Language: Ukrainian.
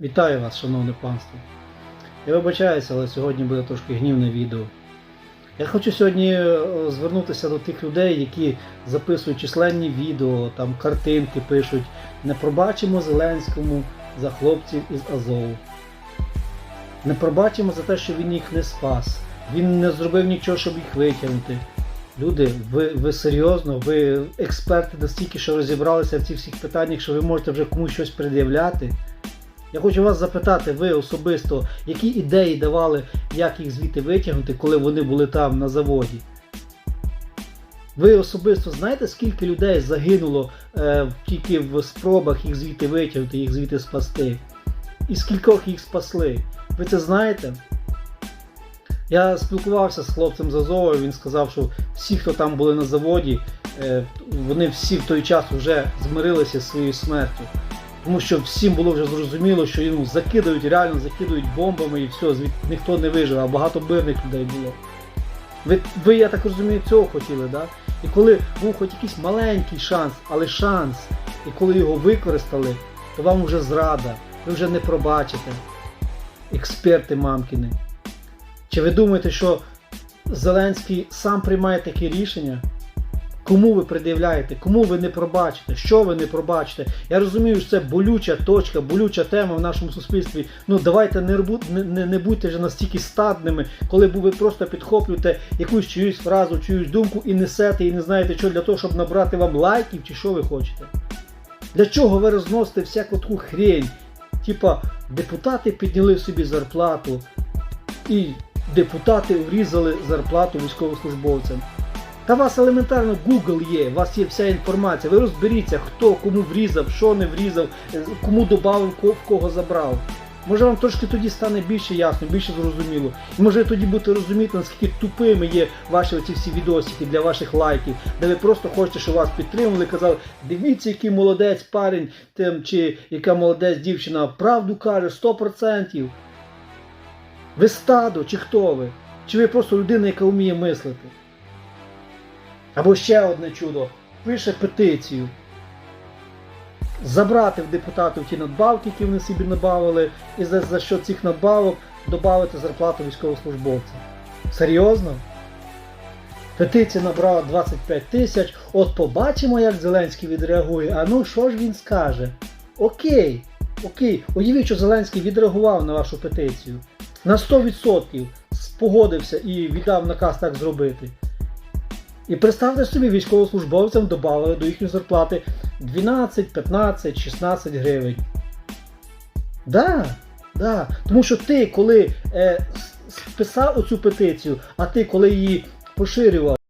Вітаю вас, шановне панство. Я вибачаюся, але сьогодні буде трошки гнівне відео. Я хочу сьогодні е, звернутися до тих людей, які записують численні відео, там картинки пишуть. Не пробачимо Зеленському за хлопців із Азову. Не пробачимо за те, що він їх не спас. Він не зробив нічого, щоб їх витягнути. Люди, ви, ви серйозно, ви експерти настільки, що розібралися в цих всіх питаннях, що ви можете вже комусь щось пред'являти. Я хочу вас запитати, ви особисто, які ідеї давали, як їх звідти витягнути, коли вони були там на заводі? Ви особисто знаєте, скільки людей загинуло е, тільки в спробах їх звідти витягнути, їх звідти спасти? І скількох їх спасли? Ви це знаєте? Я спілкувався з хлопцем з Азова, він сказав, що всі, хто там були на заводі, е, вони всі в той час вже змирилися з своєю смертю. Тому що всім було вже зрозуміло, що йому закидають, реально закидають бомбами і все, звідти ніхто не вижив, а багато мирних людей було. Ви, ви, я так розумію, цього хотіли, да? І коли був хоч якийсь маленький шанс, але шанс, і коли його використали, то вам вже зрада, ви вже не пробачите. Експерти мамкіни. Чи ви думаєте, що Зеленський сам приймає такі рішення? Кому ви пред'являєте? Кому ви не пробачите? Що ви не пробачите? Я розумію, що це болюча точка, болюча тема в нашому суспільстві. Ну давайте не, не, не будьте вже настільки стадними, коли ви просто підхоплюєте якусь чиюсь фразу, чиюсь думку і несете, і не знаєте, що для того, щоб набрати вам лайків, чи що ви хочете. Для чого ви розносите всяку таку хрень? Типа, депутати підняли собі зарплату, і депутати врізали зарплату військовослужбовцям. Та у вас елементарно Google є, у вас є вся інформація. Ви розберіться, хто кому врізав, що не врізав, е, кому додав, в кого забрав. Може вам трошки тоді стане більше ясно, більше зрозуміло. І може тоді будете розуміти, наскільки тупими є ваші оці всі відосики для ваших лайків, де ви просто хочете, щоб вас підтримували, казали, дивіться, який молодець парень, тим, чи яка молодець дівчина, правду каже 100%. Ви стадо, чи хто ви? Чи ви просто людина, яка вміє мислити? Або ще одне чудо. Пише петицію. Забрати в депутатів ті надбавки, які вони собі набавили, і за, за що цих надбавок додати зарплату військовослужбовцям. Серйозно? Петиція набрала 25 тисяч. От побачимо, як Зеленський відреагує. А ну що ж він скаже? Окей, окей. Уявіть, що Зеленський відреагував на вашу петицію. На 100% спогодився і віддав наказ так зробити. І представте собі, військовослужбовцям додали до їхньої зарплати 12, 15, 16 гривень. Да, да. Тому що ти, коли е, списав оцю петицію, а ти, коли її поширював,